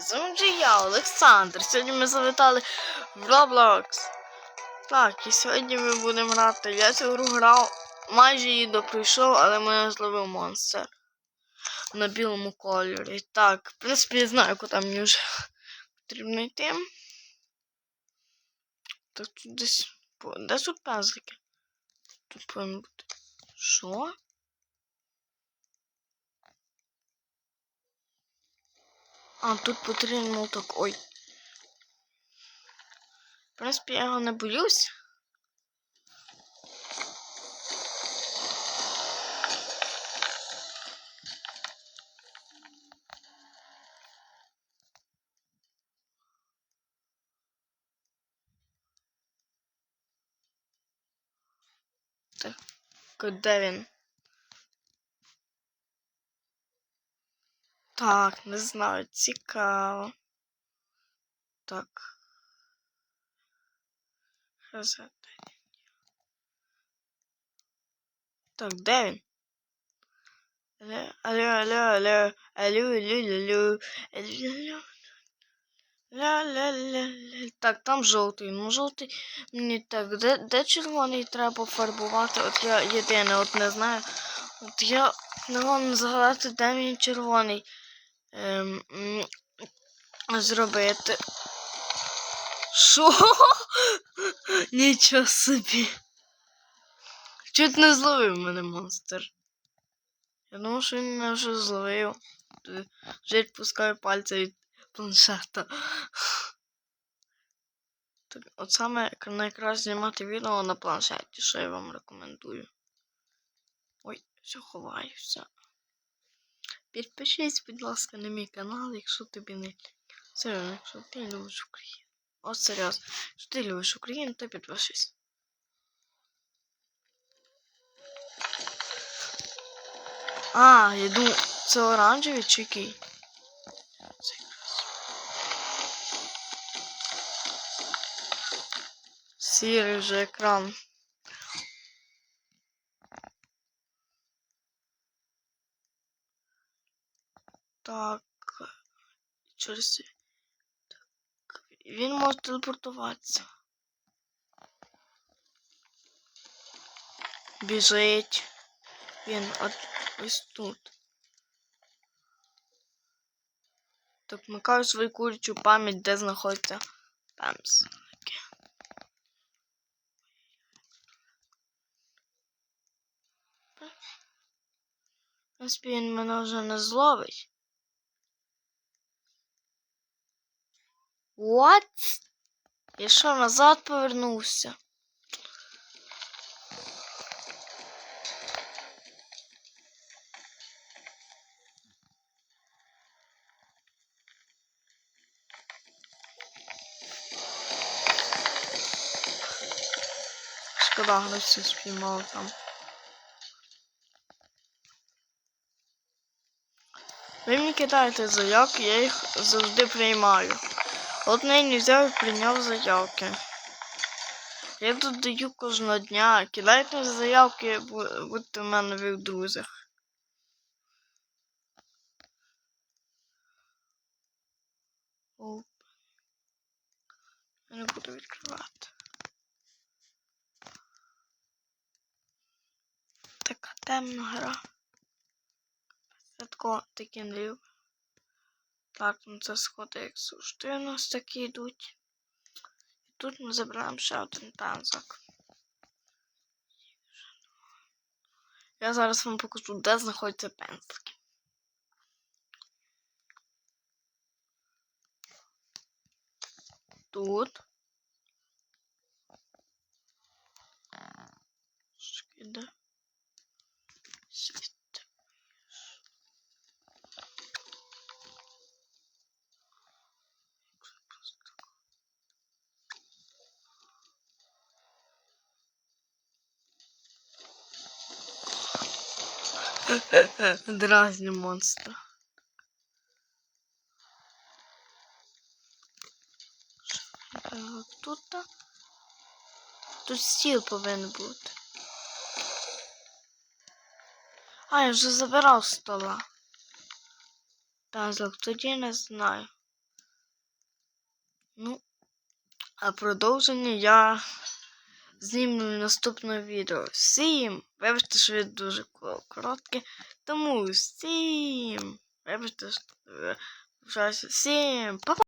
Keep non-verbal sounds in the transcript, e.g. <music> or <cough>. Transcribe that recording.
з вами вже я, Олександр. Сьогодні ми завітали в Roblox. Так, і сьогодні ми будемо грати. Я цю гру грав, майже її допройшов, але мене зловив монстр на білому кольорі. Так, в принципі, я знаю, куди мені вже потрібно йти. Так тут десь. Де тут пазики? Тут повинен бути. Що? А, тут потрібно так. Ой. В принципі, я його не боюсь. Так, де він? Так, не знаю, цікаво. Так. Так, де він? Алло, алло, алло, алло, алло, алло, Ля-ля-ля-ля. Так, там жовтий. Ну жовтий мені так. Де де червоний треба фарбувати? От я єдине, от не знаю. От я не можу згадати, де мені червоний ем, зробити. Що? <laughs> Нічого собі. Чуть не зловив мене монстр. Я думав, що він мене вже зловив. Вже відпускаю пальця від планшета. Так, от саме найкраще знімати відео на планшеті, що я вам рекомендую. Ой, все ховаюся. Підпишись, будь ласка, на мій канал, якщо тобі не серйозно, якщо ти любиш Україну. От серйозно, якщо ти любиш Україну, то підпишись. А, я думаю, це оранжевий чи який? Сірий вже екран. Так. Через. Так. Він може телепортуватися. Біжить. Він от ось тут. Так, вмикаю свою курячу пам'ять, де знаходиться Пемс. В принципі, він мене вже не зловить. What? Я що, назад повернувся? Шкода, гроші спіймав там. Ви мені кидаєте заявки, я їх завжди приймаю. Нині взяв і прийняв заявки. Я тут даю кожного дня. Кидайте заявки, бу- будьте в мене в друзях. Оп. Я не буду відкривати. Така темна гра. Такого таки не люблю. Так, ну це сходи, як завжди у нас такі йдуть. І тут ми забираємо ще один танзак. Я зараз вам покажу, де знаходяться пензлики. Тут. Шкіда. Дразню монстра. Так, тут. та- Тут стіл повинен бути. А, я вже забирав стола. Танзлик, тоді не знаю. Ну, а продовження я знімлю наступне відео. Всім! Вибачте, що відео дуже ко- коротке. Тому всім! Вибачте, що е, вважаюся. всім! Па-па!